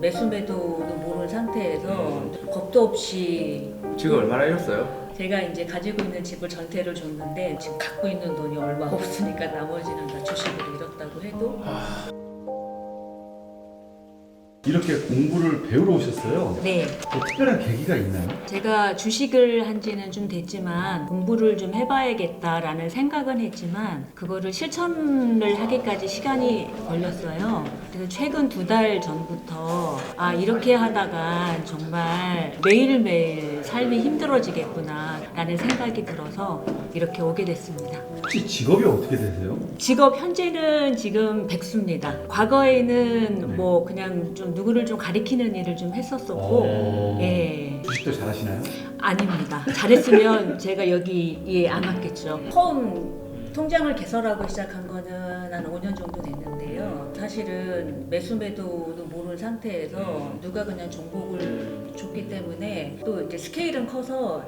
매수매도도 모르는 상태에서 겁도 없이 지금 얼마나 잃었어요? 제가 이제 가지고 있는 집을 전세를 줬는데 지금 갖고 있는 돈이 얼마 없으니까 나머지는 다 주식으로 잃었다고 해도 이렇게 공부를 배우러 오셨어요. 네 뭐 특별한 계기가 있나요? 제가 주식을 한 지는 좀 됐지만 공부를 좀 해봐야겠다라는 생각은 했지만 그거를 실천을 하기까지 시간이 걸렸어요. 그래서 최근 두 달 전부터 아 이렇게 하다가 정말 매일매일 삶이 힘들어지겠구나라는 생각이 들어서 이렇게 오게 됐습니다. 혹시 직업이 어떻게 되세요? 직업 현재는 지금 백수입니다. 과거에는 네. 뭐 그냥 좀 누구를 좀 가리키는 일을 좀 했었었고 어... 예. 주식도 잘하시나요? 아닙니다. 잘했으면 제가 여기에 안 왔겠죠. 처음 통장을 개설하고 시작한 거는 한 5년 정도 됐는데요. 사실은 매수 매도도 모르는 상태에서 누가 그냥 정보를 줬기 때문에 또 이제 스케일은 커서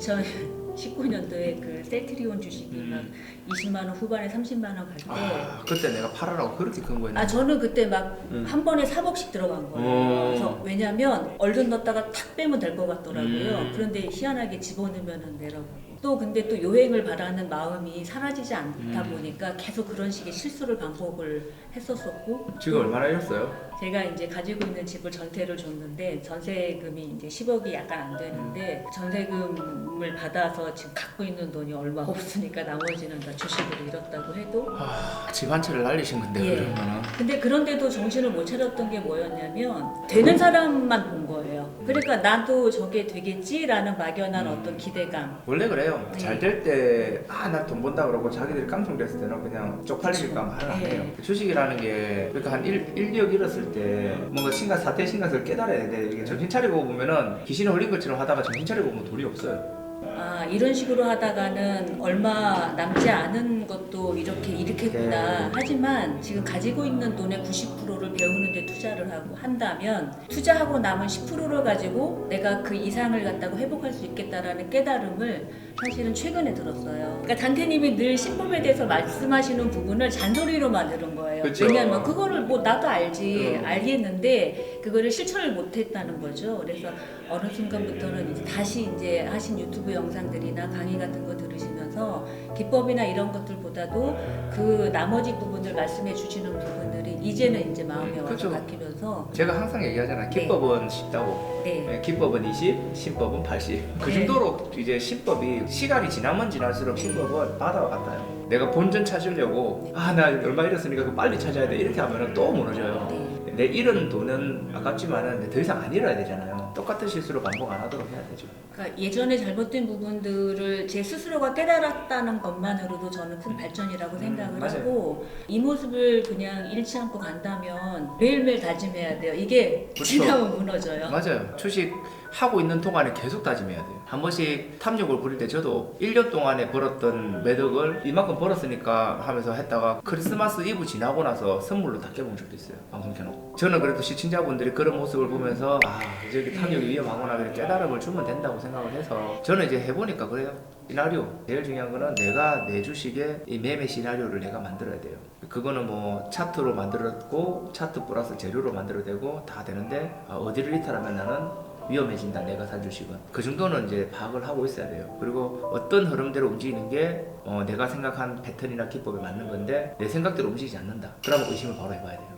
2019년도에 그 셀트리온 주식이 막 20만 원 후반에 30만 원 갈 때 아, 그때 내가 팔으라고 그렇게 큰 거였나? 아 저는 그때 막 한 음. 번에 4억씩 들어간 거예요. 어. 그래서 왜냐면 얼른 넣었다가 탁 빼면 될 것 같더라고요. 음. 그런데 희한하게 집어넣으면 내라고. 또 근데 또 요행을 바라는 마음이 사라지지 않다 음. 보니까 계속 그런 식의 실수를 반복을 했었었고 지금 얼마나 잃었어요? 제가 이제 가지고 있는 집을 전세를 줬는데 전세금이 이제 10억이 약간 안 되는데 전세금을 받아서 지금 갖고 있는 돈이 얼마 없으니까 나머지는 다 주식으로 잃었다고 해도 아, 집 한 채를 날리신 건데 예. 그러면은 근데 그런데도 정신을 못 차렸던 게 뭐였냐면 되는 사람만 본 거예요. 그러니까 나도 저게 되겠지라는 막연한 음. 어떤 기대감. 원래 그래요. 네. 잘 될 때 아 나 돈 번다 그러고 자기들이 깡통됐을 때는 그냥 쪽팔리니까 말을 안 네. 해요. 주식이라는 게 그러니까 한 1, 1, 2억 잃었을 때 뭔가 신가 사태 신가를 깨달아야 돼. 이게 정신 차리고 보면은 귀신에 홀린 것처럼 하다가 정신 차리고 보면 돈이 없어요. 아 이런 식으로 하다가는 얼마 남지 않은 것도 이렇게 이렇게구나. 네. 하지만 지금 가지고 있는 돈의 90%를 배우는 데 투자를 하고 한다면 투자하고 남은 10%를 가지고 내가 그 이상을 갖다가 회복할 수 있겠다라는 깨달음을 사실은 최근에 들었어요. 그러니까 단태님이 늘 신법에 대해서 말씀하시는 부분을 잔소리로만 들은 거예요. 그쵸. 왜냐하면 그거를 뭐 나도 알지 음. 알겠는데 그거를 실천을 못했다는 거죠. 그래서 어느 순간부터는 이제 다시 이제 하신 유튜브 영상들이나 강의 같은 거 들으시면 서 기법이나 이런 것들보다도 그 나머지 부분들 말씀해 주시는 부분들이 이제는 이제 마음에 와서 그쵸. 바뀌면서 제가 항상 얘기하잖아요. 기법은 쉽다고. 네. 네, 기법은 20, 신법은 80. 그 네. 정도로 이제 신법이 시간이 지나면 지날수록 신법은 바다와 같아요. 내가 본전 찾으려고 아 나 얼마 잃었으니까 빨리 찾아야 돼 이렇게 하면 또 무너져요. 네. 내 잃은 돈은 아깝지만은 더 이상 안 잃어야 되잖아요. 똑같은 실수를 반복 안 하도록 해야 되죠. 그러니까 예전에 잘못된 부분들을 제 스스로가 깨달았다는 것만으로도 저는 큰 발전이라고 생각을 음, 맞아요. 하고 이 모습을 그냥 잃지 않고 간다면 매일매일 다짐해야 돼요. 이게 그렇죠. 지나면 무너져요. 맞아요. 주식 하고 있는 동안에 계속 다짐해야 돼요. 한 번씩 탐욕을 부릴 때 저도 1년 동안에 벌었던 매덕을 이만큼 벌었으니까 하면서 했다가 크리스마스 이브 지나고 나서 선물로 다 깨본 적도 있어요. 방송 켜놓고. 저는 그래도 시청자분들이 그런 모습을 보면서 아, 저기 탐욕이 위험하구나 그런 깨달음을 주면 된다고 생각을 해서 저는 이제 해보니까 그래요. 시나리오. 제일 중요한 거는 내가 내 주식의 이 매매 시나리오를 내가 만들어야 돼요. 그거는 뭐 차트로 만들었고 차트 플러스 재료로 만들어야 되고 다 되는데 아, 어디를 이탈하면 나는 위험해진다 내가 산 주식은. 그 정도는 이제 파악을 하고 있어야 돼요. 그리고 어떤 흐름대로 움직이는 게 어, 내가 생각한 패턴이나 기법에 맞는 건데 내 생각대로 움직이지 않는다. 그러면 의심을 바로 해봐야 돼요.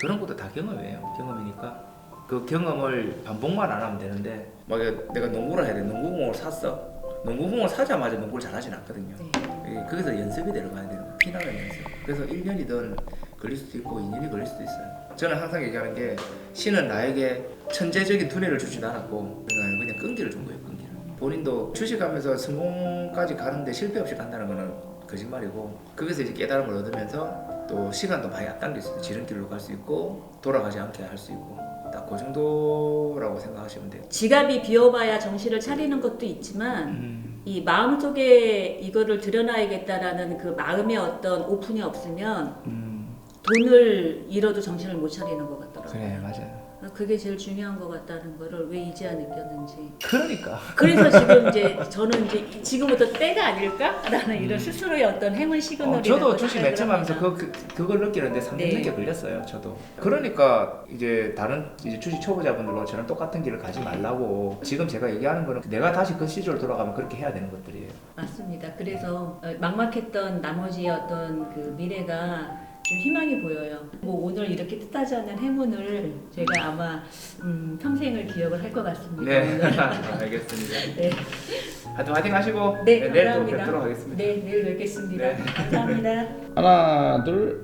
그런 것도 다 경험이에요. 경험이니까. 그 경험을 반복만 안 하면 되는데. 막 내가 농구를 해야 돼. 농구공을 샀어. 농구공을 사자마자 농구를 잘하진 않거든요. 네. 예, 거기서 연습이 들어가야 돼요. 피나는 연습. 그래서 1년이든 걸릴 수도 있고 2년이 걸릴 수도 있어요. 저는 항상 얘기하는 게 신은 나에게 천재적인 두뇌를 주지도 않았고 그냥 그냥 끈기를 준 거예요. 끈기를. 본인도 주식하면서 성공까지 가는데 실패 없이 간다는 거는 거짓말이고 거기서 이제 깨달음을 얻으면서 또 시간도 많이 앞당길 수 있고 지름길로 갈 수 있고 돌아가지 않게 할 수 있고 딱그 정도라고 생각하시면 돼요. 지갑이 비어봐야 정신을 차리는 것도 있지만 음. 이 마음속에 이거를 들여놔야겠다라는 그 마음의 어떤 오픈이 없으면 음. 돈을 잃어도 정신을 못 차리는 것 같더라고요. 그래 맞아요. 그게 제일 중요한 것 같다는 거를 왜 이제야 느꼈는지. 그러니까 그래서 지금 이제 저는 이제 지금부터 때가 아닐까라는 이런 스스로의 어떤 행운 어, 시그널이. 저도 주식 맨 처음 하면서 그, 그, 그걸 느끼는데 3년 네. 넘게 걸렸어요 저도 그러니까 이제 다른 이제 주식 초보자분들로 저는 똑같은 길을 가지 말라고 지금 제가 얘기하는 거는 내가 다시 그 시절 돌아가면 그렇게 해야 되는 것들이에요 맞습니다. 그래서 어, 막막했던 나머지 어떤 그 미래가 좀 희망이 보여요. 뭐 오늘 이렇게 뜻하지 않은 행운을 제가 아마 음, 평생을 기억을 할 것 같습니다. 네 오늘. 알겠습니다 네, 하여튼 화이팅 하시고 네, 내일 또 감사합니다. 뵙도록 하겠습니다 네, 내일 뵙겠습니다. 네. 감사합니다. 하나 둘